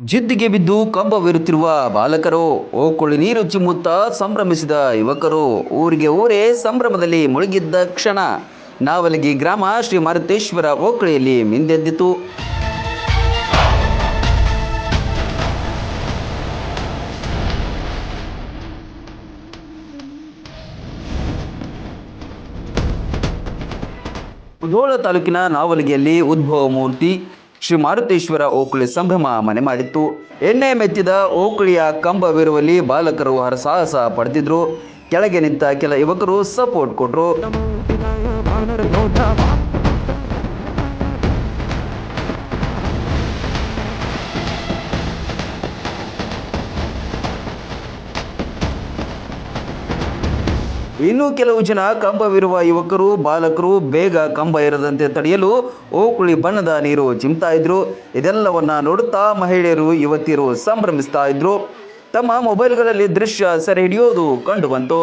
ಜಿದ್ದಿಗೆ ಬಿದ್ದು ಕಂಬವಿರುತ್ತಿರುವ ಬಾಲಕರು ಓಕುಳಿ ನೀರು ಚಿಮ್ಮುತ್ತಾ ಸಂಭ್ರಮಿಸಿದ ಯುವಕರು, ಊರಿಗೆ ಊರೇ ಸಂಭ್ರಮದಲ್ಲಿ ಮುಳುಗಿದ್ದ ಕ್ಷಣ. ನಾವಲಗಿ ಗ್ರಾಮ ಶ್ರೀ ಮಾರುತೇಶ್ವರ ಓಕುಳಿಯಲ್ಲಿ ಮಿಂದೆದ್ದಿತು. ಮುಧೋಳ ತಾಲೂಕಿನ ನಾವಲಗಿಯಲ್ಲಿ ಉದ್ಭವ ಮೂರ್ತಿ ಶ್ರೀ ಮಾರುತೇಶ್ವರ ಓಕುಳಿ ಸಂಭ್ರಮ ಮನೆ ಮಾಡಿತ್ತು. ಎಣ್ಣೆ ಮೆತ್ತಿದ ಓಕುಳಿಯ ಕಂಬವಿರುವಲ್ಲಿ ಬಾಲಕರು ಹರಸಾಹಸ ಪಡೆದಿದ್ರು ಕೆಳಗೆ ನಿಂತ ಕೆಲ ಯುವಕರು ಸಪೋರ್ಟ್ ಕೊಟ್ರು. ಇನ್ನು ಕೆಲವು ಜನ ಕಂಬವಿರುವ ಯುವಕರು, ಬಾಲಕರು, ಬೇಗ ಕಂಬ ಇರದಂತೆ ತಡೆಯಲು ಓಕುಳಿ ಬಣ್ಣದ ನೀರು ಚಿಮ್ತಾ ಇದ್ರು. ಇದೆಲ್ಲವನ್ನ ನೋಡುತ್ತಾ ಮಹಿಳೆಯರು, ಯುವತಿಯರು ಸಂಭ್ರಮಿಸ್ತಾ ಇದ್ರು. ತಮ್ಮ ಮೊಬೈಲ್ಗಳಲ್ಲಿ ದೃಶ್ಯ ಸೆರೆ ಹಿಡಿಯೋದು ಕಂಡು ಬಂತು.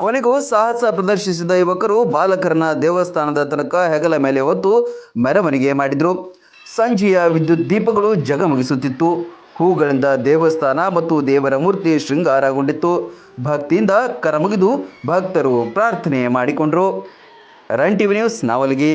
ಕೊನೆಗೂ ಸಾಹಸ ಪ್ರದರ್ಶಿಸಿದ ಯುವಕರು ಬಾಲಕರನ್ನ ದೇವಸ್ಥಾನದ ತನಕ ಹೆಗಲ ಮೇಲೆ ಹೊತ್ತು ಮೆರವಣಿಗೆ ಮಾಡಿದರು. ಸಂಜೆಯ ವಿದ್ಯುತ್ ದೀಪಗಳು ಜಗಮಗಿಸುತ್ತಿತ್ತು. ಹೂಗಳಿಂದ ದೇವಸ್ಥಾನ ಮತ್ತು ದೇವರ ಮೂರ್ತಿ ಶೃಂಗಾರಗೊಂಡಿತ್ತು. ಭಕ್ತಿಯಿಂದ ಕರಮುಗಿದು ಭಕ್ತರು ಪ್ರಾರ್ಥನೆ ಮಾಡಿಕೊಂಡರು. Run TV news Navalagi.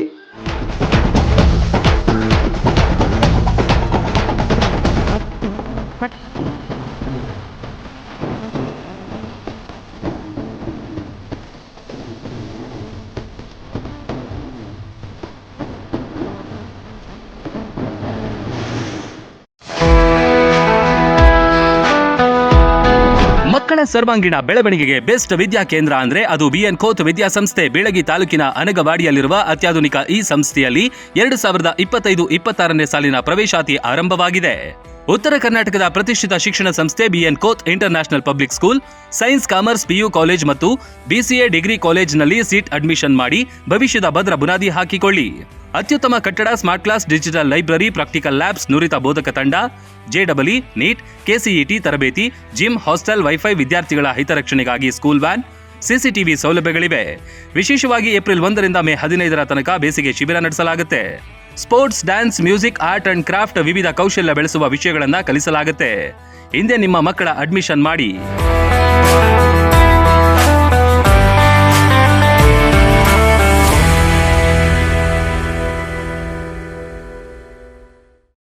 ಮಕ್ಕಳ ಸರ್ವಾಂಗೀಣ ಬೆಳವಣಿಗೆಗೆ ಬೆಸ್ಟ್ ವಿದ್ಯಾ ಕೇಂದ್ರ ಅಂದ್ರೆ ಅದು ಬಿಎನ್ ಕೋತ್ ವಿದ್ಯಾಸಂಸ್ಥೆ ಬೆಳಗಿ ತಾಲೂಕಿನ ಅನಗವಾಡಿಯಲ್ಲಿರುವ ಅತ್ಯಾಧುನಿಕ ಈ ಸಂಸ್ಥೆಯಲ್ಲಿ ಎರಡು ಸಾವಿರದ ಇಪ್ಪತ್ತೈದು ಇಪ್ಪತ್ತಾರನೇ ಸಾಲಿನ ಪ್ರವೇಶಾತಿ ಆರಂಭವಾಗಿದೆ. ಉತ್ತರ ಕರ್ನಾಟಕದ ಪ್ರತಿಷ್ಠಿತ ಶಿಕ್ಷಣ ಸಂಸ್ಥೆ BN Koth inter public school, science, commerce PU college ಮತ್ತು ಬಿಸಿಎ ಡಿಗ್ರಿ ಕಾಲೇಜ್ನಲ್ಲಿ ಸೀಟ್ ಅಡ್ಮಿಷನ್ ಮಾಡಿ ಭವಿಷ್ಯದ ಭದ್ರ ಬುನಾದಿ ಹಾಕಿಕೊಳ್ಳಿ. ಅತ್ಯುತ್ತಮ ಕಟ್ಟಡ smart class digital library practical labs ನುರಿತ ಬೋಧಕ ತಂಡ ಜೆಡಬ್ಲ್ಇ ನೀಟ್ ಕೆಸಿಇಟಿ ತರಬೇತಿ ಜಿಮ್ ಹಾಸ್ಟೆಲ್ ವೈಫೈ ವಿದ್ಯಾರ್ಥಿಗಳ ಹಿತರಕ್ಷಣೆಗಾಗಿ ಸ್ಕೂಲ್ ವ್ಯಾನ್ ಸಿಸಿಟಿವಿ ಸೌಲಭ್ಯಗಳಿವೆ. ವಿಶೇಷವಾಗಿ ಏಪ್ರಿಲ್ ಒಂದರಿಂದ ಮೇ ಹದಿನೈದರ ತನಕ ಬೇಸಿಗೆ ಶಿಬಿರ ನಡೆಸಲಾಗುತ್ತೆ. Sports dance music art and craft ವಿವಿಧ ಕೌಶಲ್ಯ ಬೆಳೆಸುವ ವಿಷಯಗಳನ್ನು ಕಲಿಸಲಾಗುತ್ತೆ. ಹಿಂದೆ ನಿಮ್ಮ ಮಕ್ಕಳ ಅಡ್ಮಿಷನ್ ಮಾಡಿ.